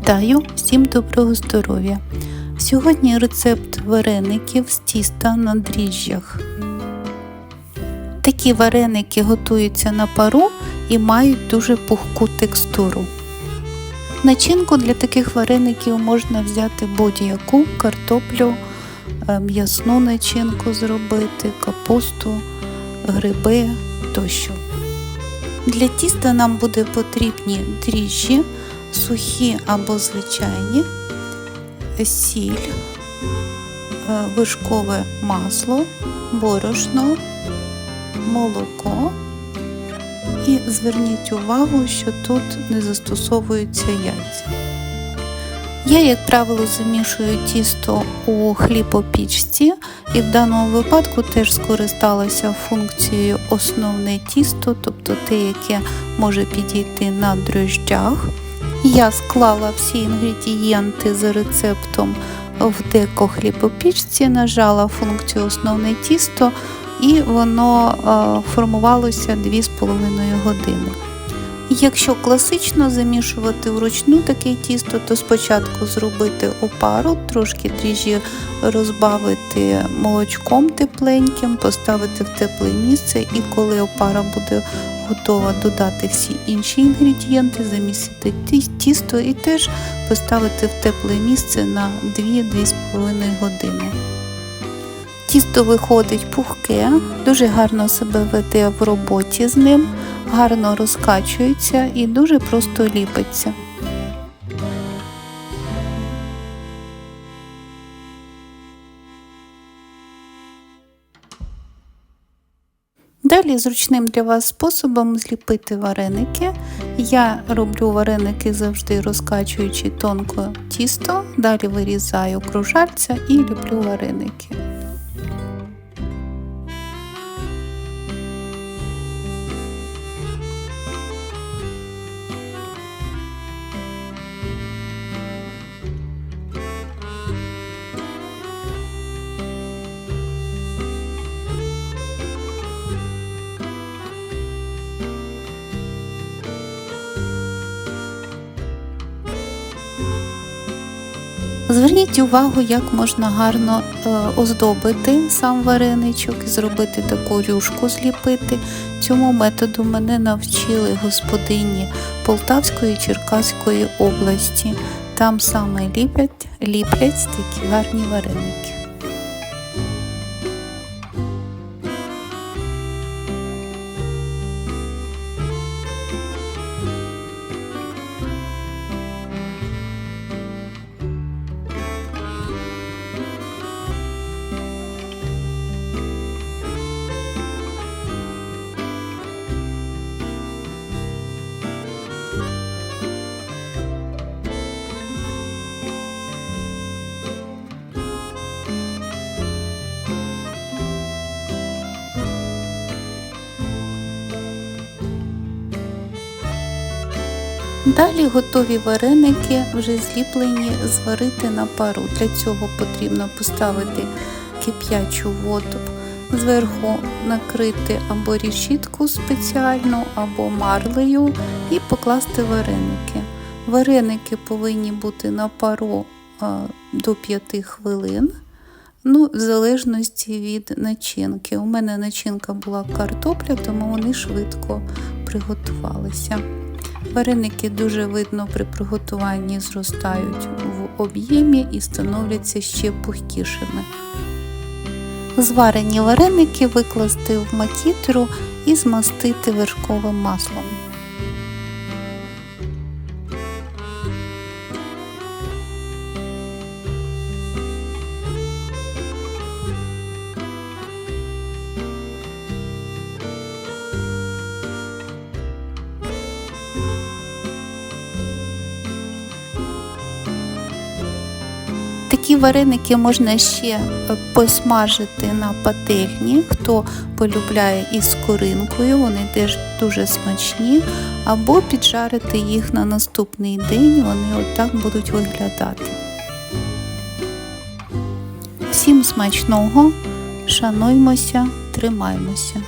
Вітаю! Всім доброго здоров'я! Сьогодні рецепт вареників з тіста на дріжджах. Такі вареники готуються на пару і мають дуже пухку текстуру. Начинку для таких вареників можна взяти будь-яку картоплю, е, м'ясну начинку зробити, капусту, гриби тощо. Для тіста нам буде потрібні дріжджі, сухі або звичайні, сіль, е, вишкове масло, борошно, молоко. І зверніть увагу, що тут не застосовуються яйця. Я, як правило, замішую тісто у хлібопічці і в даному випадку теж скористалася функцією основне тісто, тобто те, яке може підійти на дрожджах. Я склала всі інгредієнти за рецептом в деко хлібопічці, нажала функцію основне тісто і воно е, формувалося 2,5 години. Якщо класично замішувати вручну таке тісто, то спочатку зробити опару, трошки дріжджі розбавити молочком тепленьким, поставити в тепле місце, і коли опара буде готова, додати всі інші інгредієнти, замісити тісто і теж поставити в тепле місце на 2-2,5 години. Тісто виходить пухке, дуже гарно себе веде в роботі з ним, гарно розкачується і дуже просто ліпиться. Далі зручним для вас способом зліпити вареники. Я роблю вареники завжди розкачуючи тонко тісто, далі вирізаю кружальця і ліплю вареники. Зверніть увагу, як можна гарно е, оздобити сам вареничок і зробити таку рюшку зліпити. Цьому методу мене навчили господині Полтавської Черкаської області. Там саме ліплять, ліплять такі гарні вареники. Далі готові вареники вже зліплені зварити на пару. Для цього потрібно поставити кип'ячу воду, зверху накрити або рішітку спеціальну, або марлею і покласти вареники. Вареники повинні бути на пару до 5 хвилин. Ну, в залежності від начинки. У мене начинка була картопля, тому вони швидко приготувалися. Вареники дуже видно при приготуванні зростають в об'ємі і становляться ще пухкішими. Зварені вареники викласти в макітру і змастити вершковим маслом. Такі вареники можна ще е, посмажити на пательні, хто полюбляє із коринкою, вони теж дуже смачні, або піджарити їх на наступний день, вони отак будуть виглядати. Всім смачного, шануймося, тримаймося.